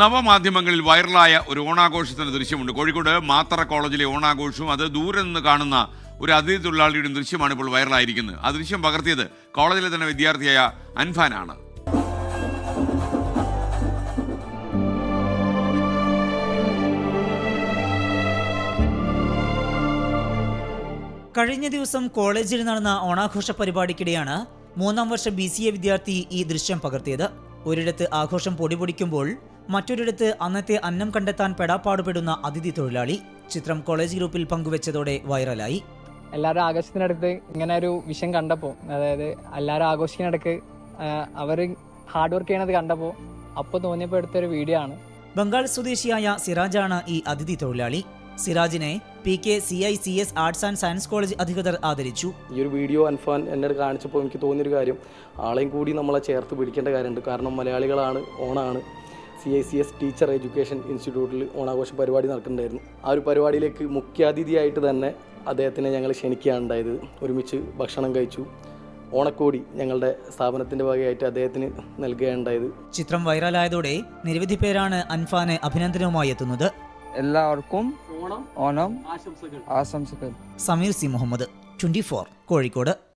നവമാധ്യമങ്ങളിൽ വൈറലായ ഒരു ഓണാഘോഷത്തിന്റെ ദൃശ്യമുണ്ട്. കോഴിക്കോട് മാത്തറ കോളേജിലെ ഓണാഘോഷവും അത് ദൂരെ നിന്ന് കാണുന്ന ഒരു അതിഥി തൊഴിലാളിയുടെ ദൃശ്യമാണ് ഇപ്പോൾ വൈറലായിരിക്കുന്നത്. ആ ദൃശ്യം പകർത്തിയത് കോളേജിലെ തന്നെ വിദ്യാർത്ഥിയായ അൻഫാനാണ്. കഴിഞ്ഞ ദിവസം കോളേജിൽ നടന്ന ഓണാഘോഷ പരിപാടിക്കിടെയാണ് മൂന്നാം വർഷ ബി സി എ വിദ്യാർത്ഥി ഈ ദൃശ്യം പകർത്തിയത്. ഒരിടത്ത് ആഘോഷം പൊടിപൊടിക്കുമ്പോൾ മറ്റൊരിടത്ത് അന്നത്തെ അന്നം കണ്ടെത്താൻ പെടാപ്പാടുപെടുന്ന അതിഥി തൊഴിലാളി ചിത്രം കോളേജ് ഗ്രൂപ്പിൽ പങ്കുവെച്ചതോടെ വൈറലായി. എല്ലാവരും ആഘോഷത്തിനടുത്ത് ഇങ്ങനെ ഒരു വിഷയം കണ്ടപ്പോൾ അതായത് എല്ലാവരും ആഘോഷിക്കുന്നിടക്ക് അവർ ഹാർഡ് വർക്ക് ചെയ്യണത് കണ്ടപ്പോൾ അപ്പോൾ തോന്നിയപ്പോൾ എടുത്തൊരു വീഡിയോ ആണ്. ബംഗാൾ സ്വദേശിയായ സിറാജാണ് ഈ അതിഥി തൊഴിലാളി. സിറാജിനെ P K C I C S arts and science college അധികൃതർ ആദരിച്ചു. ഈ ഒരു വീഡിയോ അൻഫാൻ എന്നോട് കാണിച്ചപ്പോൾ എനിക്ക് തോന്നിയൊരു കാര്യം. ആളെയും കൂടി നമ്മളെ ചേർത്ത് പിടിക്കേണ്ട കാര്യമുണ്ട്. കാരണം മലയാളികളാണ് ഓണാണ്. C I C S teacher education ഇൻസ്റ്റിറ്റ്യൂട്ടിൽ ഓണാഘോഷ പരിപാടി നടക്കുന്നുണ്ടായിരുന്നു. ആ ഒരു പരിപാടിയിലേക്ക് മുഖ്യാതിഥിയായിട്ട് തന്നെ അദ്ദേഹത്തിനെ ഞങ്ങൾ ക്ഷണിക്കുകയാണ് ഉണ്ടായത്. ഒരുമിച്ച് ഭക്ഷണം കഴിച്ചു. ഓണക്കോടി ഞങ്ങളുടെ സ്ഥാപനത്തിന്റെ ഭാഗമായിട്ട് അദ്ദേഹത്തിന് നൽകുകയുണ്ടായത് ചിത്രം വൈറലായതോടെ നിരവധി പേരാണ് അൻഫാനെ അഭിനന്ദനവുമായി എത്തുന്നത്. എല്ലാവർക്കും ഓണം ഓണം ആശംസകൾ. ആശംസകൾ. Sameer C Muhammad twenty Kozhikode.